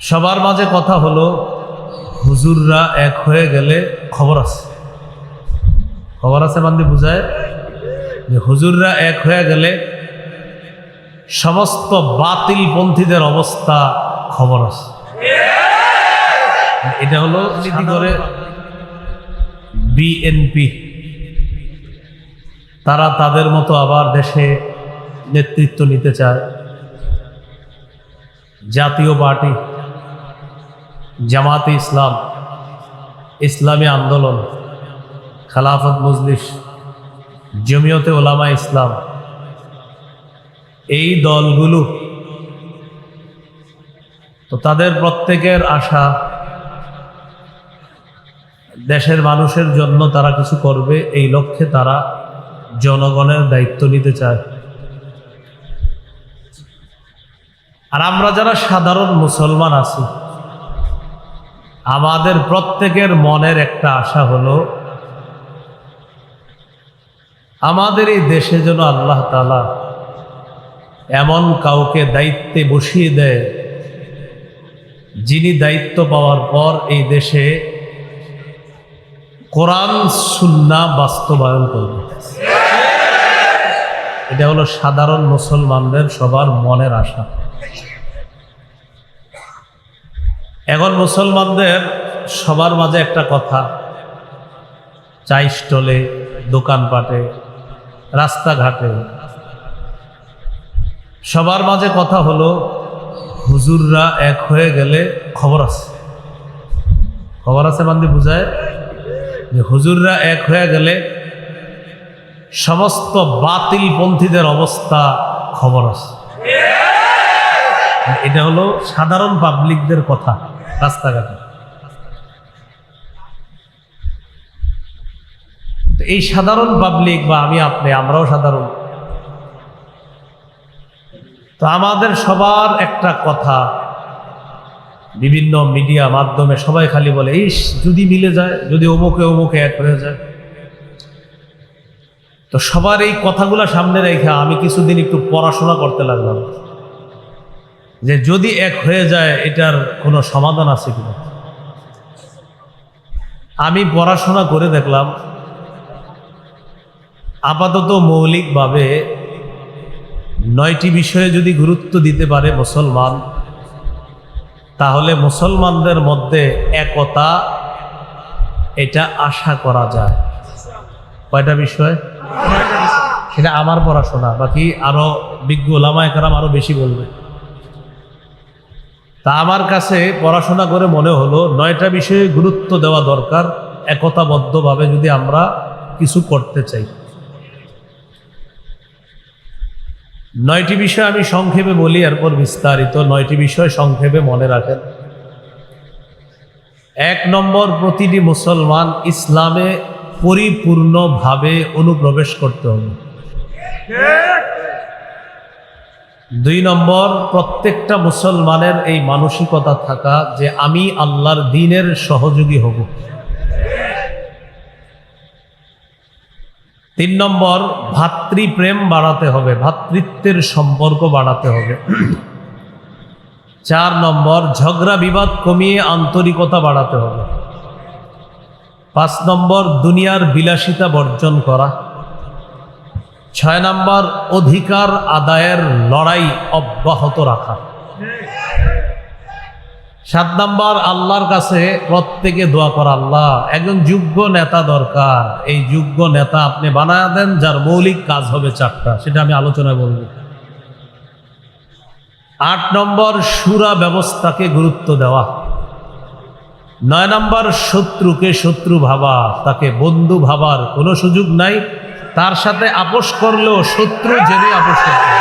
সবার মাঝে কথা হলো, হুজুররা এক হয়ে গেলে খবর আছে। খবর আছে মানে বুঝায় যে হুজুররা এক হয়ে গেলে সমস্ত বাতিল পন্থীদের অবস্থা খবর আছে। এটা হলো নীতি করে বিএনপি তারা তাদের মতো আবার দেশে নেতৃত্ব নিতে চায়। জাতীয় পার্টি জামাতে ইসলাম, ইসলামী আন্দোলন, খালাফত মজলিস, জমিয়তে ওলামা ইসলাম, এই দলগুলো, তো তাদের প্রত্যেকের আশা, দেশের মানুষের জন্য তারা কিছু করবে, এই লক্ষ্যে তারা জনগণের দায়িত্ব নিতে চায়। আর আমরা যারা সাধারণ মুসলমান আছি আমাদের প্রত্যেকের মনের একটা আশা হলো, আমাদের এই দেশে যেন আল্লাহ তালা এমন কাউকে দায়িত্বে বসিয়ে দেয়, যিনি দায়িত্ব পাওয়ার পর এই দেশে কোরআন, সুন্না বাস্তবায়ন করবে। এটা হলো সাধারণ মুসলমানদের সবার মনের আশা। এখন মুসলমানদের সবার মাঝে একটা কথা। চাই স্টলে, দোকানপাটে, রাস্তাঘাটে। সবার মাঝে কথা হলো, হুজুররা এক হয়ে গেলে খবর আছে। খবর আছে মানে বুঝায়? যে হুজুররা এক হয়ে গেলে সমস্ত বাতিল পন্থীদের অবস্থা খবর আছে। এটা হলো সাধারণ পাবলিকদের কথা। রাস্তাঘাটে। এই সাধারণ পাবলিক বা আমি আপনি, আমরাও সাধারণ। তো আমাদের সবার একটা কথা, বিভিন্ন মিডিয়া মাধ্যমে সবাই খালি বলে, ইস, যদি মিলে যায়, যদি অমুকে অমুকে এক হয়ে যায়। তো সবার এই কথাগুলো সামনে রেখে আমি কিছুদিন একটু পড়াশোনা করতে লাগলাম। যে যদি এক হয়ে যায়, এটার কোনো সমাধান আছে কিনা? আমি পড়াশোনা করে দেখলাম, আপাতত মৌলিকভাবে নয়টি বিষয়ে যদি গুরুত্ব দিতে পারে মুসলমান, তাহলে মুসলমানদের মধ্যে একতা, এটা আশা করা যায়। কয়টা বিষয়? সেটা আমার পড়াশোনা, বাকি আরও বিজ্ঞ ওলামায় কারাম আরও বেশি বলবে। আমার কাছে পড়াশোনা করে মনে হলো নয়টা বিষয়ে গুরুত্ব দেওয়া দরকার, একতাবদ্ধভাবে যদি আমরা কিছু করতে চাই। নয়টি বিষয় আমি সংক্ষেপে বলি, এরপর বিস্তারিত। নয়টি বিষয় সংক্ষেপে মনে রাখেন। এক নম্বর, প্রতিটি মুসলমান ইসলামে পরিপূর্ণভাবে অনুপ্রবেশ করতে হবে। দুই নম্বর, প্রত্যেকটা মুসলমানের এই মানসিকতা থাকা যে আমি আল্লাহর দিনের সহযোগী হব। তিন নম্বর, ভাতৃপ্রেম বাড়াতে হবে, ভাতৃত্বের সম্পর্ক বাড়াতে হবে। চার নম্বর, ঝগড়া বিবাদ কমিয়ে আন্তরিকতা বাড়াতে হবে। পাঁচ নম্বর, দুনিয়ার বিলাসিতা বর্জন করা। ছয় নম্বর অধিকার আদায়ের লড়াই অব্যাহত রাখা। সাত নম্বর, আল্লাহর কাছে প্রত্যেকে দোয়া করা, আল্লাহ, একজন যোগ্য নেতা দরকার। এই যোগ্য নেতা আপনি বানায় দেন, যার মৌলিক কাজ হবে চারটা, সেটা আমি আলোচনায় বলব। আট নম্বর, সুরা ব্যবস্থাকে গুরুত্ব দেওয়া। নয় নম্বর, শত্রুকে শত্রু ভাবা, তাকে বন্ধু ভাবার কোনো সুযোগ নাই। তার সাথে আপোষ করলেও শত্রু জেনে আপোষ করতে।